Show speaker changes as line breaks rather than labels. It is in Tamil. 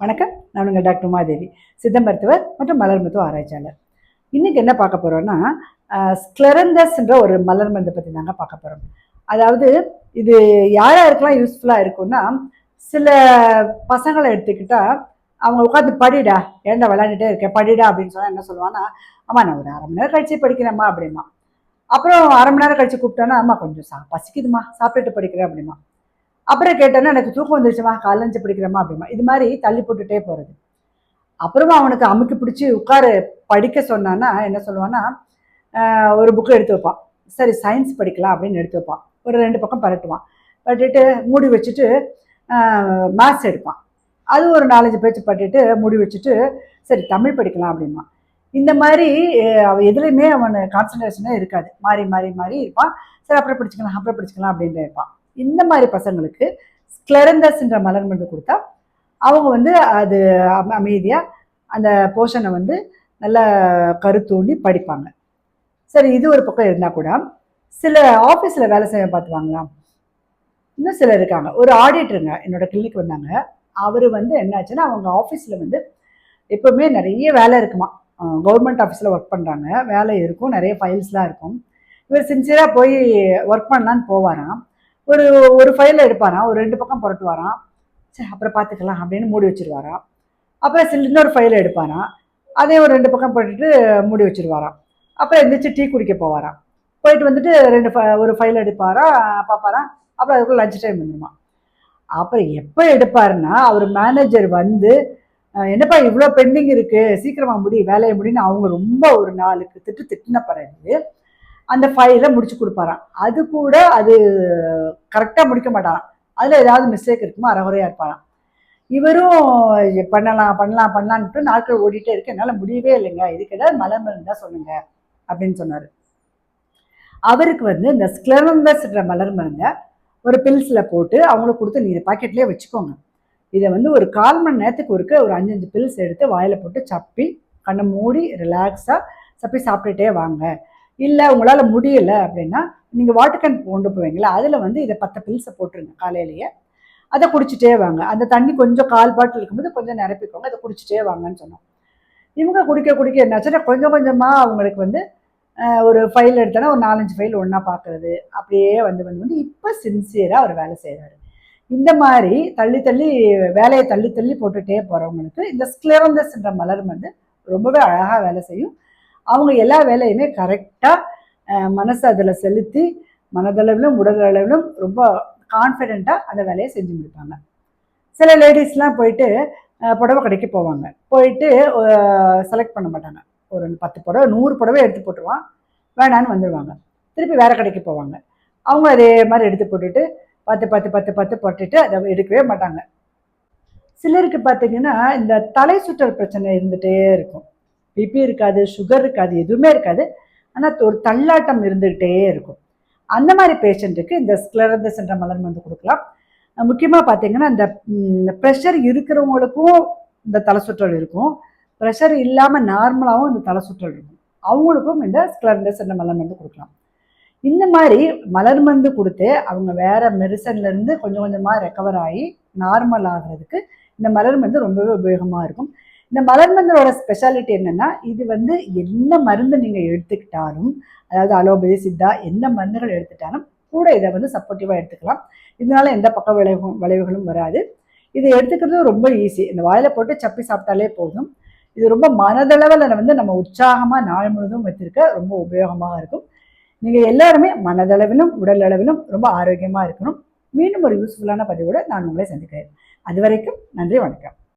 வணக்கம். நான் உங்கள் டாக்டர் உமாதேவி சித்த மருத்துவர் மற்றும் மலர் மருத்துவ ஆராய்ச்சியாளர். இன்னைக்கு என்ன பார்க்க போகிறோன்னா ஸ்க்ளரந்தஸ்ன்ற ஒரு மலர் மருந்தை பற்றி நாங்கள் பார்க்க போகிறோம் அதாவது இது யார் யாருக்கெல்லாம் யூஸ்ஃபுல்லாக இருக்கும்னா சில பசங்களை எடுத்துக்கிட்டால் அவங்க உட்காந்து படிடா ஏன்டா விளையாண்டுட்டே இருக்கேன் படிடா அப்படின்னு சொன்னால் என்ன சொல்லுவான்னா அம்மா நான் ஒரு அரை மணி நேரம் கழிச்சு படிக்கிறேம்மா அப்படிமா அப்புறம் அரை மணி நேரம் கழிச்சு கூப்பிட்டோன்னா அம்மா கொஞ்சம் சா பசிக்குதுமா சாப்பிட்டுட்டு படிக்கிறேன் அப்படிமா அப்புறம் கேட்டேன்னா எனக்கு தூக்கம் வந்துருச்சுமா காலஞ்சு படிக்கிறேம்மா அப்படிமா இது மாதிரி தள்ளி போட்டுட்டே போகிறது அப்புறமா அவனுக்கு அமுக்கி பிடிச்சி உட்காரு படிக்க சொன்னான்னா என்ன சொல்லுவான்னா ஒரு புக்கு எடுத்து வைப்பான். சரி சயின்ஸ் படிக்கலாம் அப்படின்னு எடுத்து வைப்பான். ஒரு ரெண்டு பக்கம் பரட்டுவான். பரட்டிட்டு மூடி வச்சுட்டு மேத்ஸ் எடுப்பான். அது ஒரு நாலஞ்சு பேச்சு பட்டுட்டு மூடி வச்சுட்டு சரி தமிழ் படிக்கலாம் அப்படிமா இந்த மாதிரி அவன் எதுலேயுமே அவன் கான்சன்ட்ரேஷனே இருக்காது. மாறி மாறி மாறி இருப்பான். சரி அப்புறம் படிச்சுக்கலாம் அப்புறம் படிச்சுக்கலாம் அப்படின்னு இருப்பான். இந்த மாதிரி பசங்களுக்கு ஸ்க்ளரந்தஸ்ன்ற மலர் மருந்து கொடுத்தா அவங்க வந்து அது அமைதியாக அந்த போர்ஷனை வந்து நல்லா கருத்தூண்டி படிப்பாங்க. சரி இது ஒரு பக்கம் இருந்தால் கூட சில ஆஃபீஸில் வேலை செய்ய பார்த்துவாங்களா? இன்னும் சிலர் இருக்காங்க. ஒரு ஆடிட்டருங்க என்னோட கிளினிக் வந்தாங்க. அவர் வந்து என்னாச்சுன்னா அவங்க ஆஃபீஸில் வந்து எப்போவுமே நிறைய வேலை இருக்குமா? கவர்மெண்ட் ஆஃபீஸில் ஒர்க் பண்ணுறாங்க வேலை இருக்கும் நிறைய ஃபைல்ஸ்லாம் இருக்கும். இவர் சின்சியராக போய் ஒர்க் பண்ணலான்னு போவாராம். ஒரு ஒரு ஃபைலை எடுப்பாராம் ஒரு ரெண்டு பக்கம் புரட்டுவாராம் சரி அப்புறம் பார்த்துக்கலாம் அப்படின்னு மூடி வச்சிருவாராம் அப்புறம் சில இன்னொரு ஃபைலை எடுப்பாராம் அதே ஒரு ரெண்டு பக்கம் போட்டுட்டு மூடி வச்சிருவாராம் அப்புறம் எழுந்திரிச்சு டீ குடிக்க போவாராம் போயிட்டு வந்துட்டு ரெண்டு ஒரு ஃபைல் எடுப்பாரா? பார்ப்பாராம் அப்புறம் அதுக்குள்ள லஞ்ச் டைம் வந்துடுமா அப்புறம் எப்போ எடுப்பாருன்னா அவர் மேனேஜர் வந்து என்னப்பா இவ்வளோ பெண்டிங் இருக்குது சீக்கிரமாக முடி வேலையை முடின்னு அவங்க ரொம்ப ஒரு நாளுக்கு திட்டு திட்டின பிறகு அந்த ஃபைலை முடிச்சு கொடுப்பாராம். அது கூட அது கரெக்டாக முடிக்க மாட்டாராம். அதில் ஏதாவது மிஸ்டேக் இருக்குமோ அறகுறையாக இருப்பாராம். இவரும் பண்ணலாம் பண்ணலாம் பண்ணலான்ட்டு நாட்கள் ஓடிட்டே இருக்கு. என்னால் முடியவே இல்லைங்க. இதுக்கு ஏதாவது மலை மருந்தா சொல்லுங்க அப்படின்னு சொன்னார். அவருக்கு வந்து இந்த ஸ்க்ளரந்தஸ்ன்ற மலர் மருந்தை ஒரு பில்ஸில் போட்டு அவங்களுக்கு கொடுத்து நீ பாக்கெட்லேயே வச்சுக்கோங்க. இதை வந்து ஒரு கால் மணி நேரத்துக்கு ஒருக்க ஒரு அஞ்சஞ்சு பில்ஸ் எடுத்து வாயில் போட்டு சப்பி கண்ணை மூடி ரிலாக்ஸாக சப்பி சாப்பிட்டுட்டே வாங்க. இல்லை உங்களால் முடியல அப்படின்னா நீங்கள் வாட்டர் கேன் கொண்டு போவீங்களா? அதில் வந்து இதை பத்து பில்ஸை போட்டுருங்க காலையிலேயே. அதை குடிச்சிட்டே வாங்க. அந்த தண்ணி கொஞ்சம் கால் பாட்டில் இருக்கும்போது கொஞ்சம் நிரப்பிக்கோங்க அதை குடிச்சிட்டே வாங்கன்னு சொன்னோம். இவங்க குடிக்க குடிக்க என்னாச்சுன்னா கொஞ்சம் கொஞ்சமாக அவங்களுக்கு வந்து ஒரு ஃபைல் எடுத்தோன்னா ஒரு நாலஞ்சு ஃபைல் ஒன்றா பார்க்குறது அப்படியே வந்து வந்து வந்து இப்போ சின்சியராக அவர் வேலை செய்கிறாரு இந்த மாதிரி தள்ளி தள்ளி வேலையை தள்ளி தள்ளி போட்டுகிட்டே போகிறவங்களுக்கு இந்த ஸ்க்ளரந்தஸ்ன்ற மலர் வந்து ரொம்பவே அழகாக வேலை செய்யும். அவங்க எல்லா வேலையுமே கரெக்டாக மனசை அதில் செலுத்தி மனதளவிலும் உடல் அளவிலும் ரொம்ப கான்ஃபிடெண்ட்டாக அந்த வேலையை செஞ்சு முடிப்பாங்க. சில லேடிஸ்லாம் போயிட்டு புடவை கடைக்கு போவாங்க. போயிட்டு செலக்ட் பண்ண மாட்டாங்க. ஒரு பத்து புடவை நூறு புடவை எடுத்து போட்டுருவான். வேணான்னு வந்துடுவாங்க திருப்பி வேறு கடைக்கு போவாங்க. அவங்க அதே மாதிரி எடுத்து போட்டுட்டு பத்து பத்து பத்து பத்து போட்டுட்டு அதை எடுக்கவே மாட்டாங்க. சிலருக்கு பார்த்தீங்கன்னா இந்த தலை சுற்றல் பிரச்சனை இருந்துகிட்டே இருக்கும். பிபி இருக்காது சுகர் இருக்காது எதுவுமே இருக்காது. ஆனால் ஒரு தள்ளாட்டம் இருந்துக்கிட்டே இருக்கும். அந்த மாதிரி பேஷண்ட்டுக்கு இந்த ஸ்க்ளரந்தஸ் என்ற மலர் மருந்து கொடுக்கலாம். முக்கியமாக பார்த்தீங்கன்னா இந்த ப்ரெஷர் இருக்கிறவங்களுக்கும் இந்த தலை சுற்றல் இருக்கும் ப்ரெஷர் இல்லாமல் நார்மலாகவும் இந்த தலை சுற்றல் இருக்கும். அவங்களுக்கும் இந்த ஸ்க்ளரந்தஸ் என்ற மலர் மருந்து கொடுக்கலாம். இந்த மாதிரி மலர் மருந்து கொடுத்து அவங்க வேற மெடிசன்லேருந்து கொஞ்சம் கொஞ்சமாக ரெக்கவர் ஆகி நார்மல் ஆகுறதுக்கு இந்த மலர் மருந்து ரொம்பவே உபயோகமாக இருக்கும். இந்த மலர் மந்தரோட ஸ்பெஷாலிட்டி என்னன்னா இது வந்து என்ன மருந்து நீங்கள் எடுத்துக்கிட்டாலும் அதாவது அலோபதி சித்தா எந்த மருந்துகள் எடுத்துட்டாலும் கூட இதை வந்து சப்போர்ட்டிவாக எடுத்துக்கலாம். இதனால எந்த பக்க விளைவு விளைவுகளும் வராது. இதை எடுத்துக்கிறது ரொம்ப ஈஸி இந்த வாயில போட்டு சப்பி சாப்பிட்டாலே போதும். இது ரொம்ப மனதளவில் வந்து நம்ம உற்சாகமாக நாள் முழுதும் வச்சிருக்க ரொம்ப உபயோகமாக இருக்கும். நீங்கள் எல்லாருமே மனதளவிலும் உடல் அளவிலும் ரொம்ப ஆரோக்கியமாக இருக்கணும். மீண்டும் ஒரு யூஸ்ஃபுல்லான பதிவோடு நான் உங்களை சந்திக்கிறேன். அது வரைக்கும் நன்றி வணக்கம்.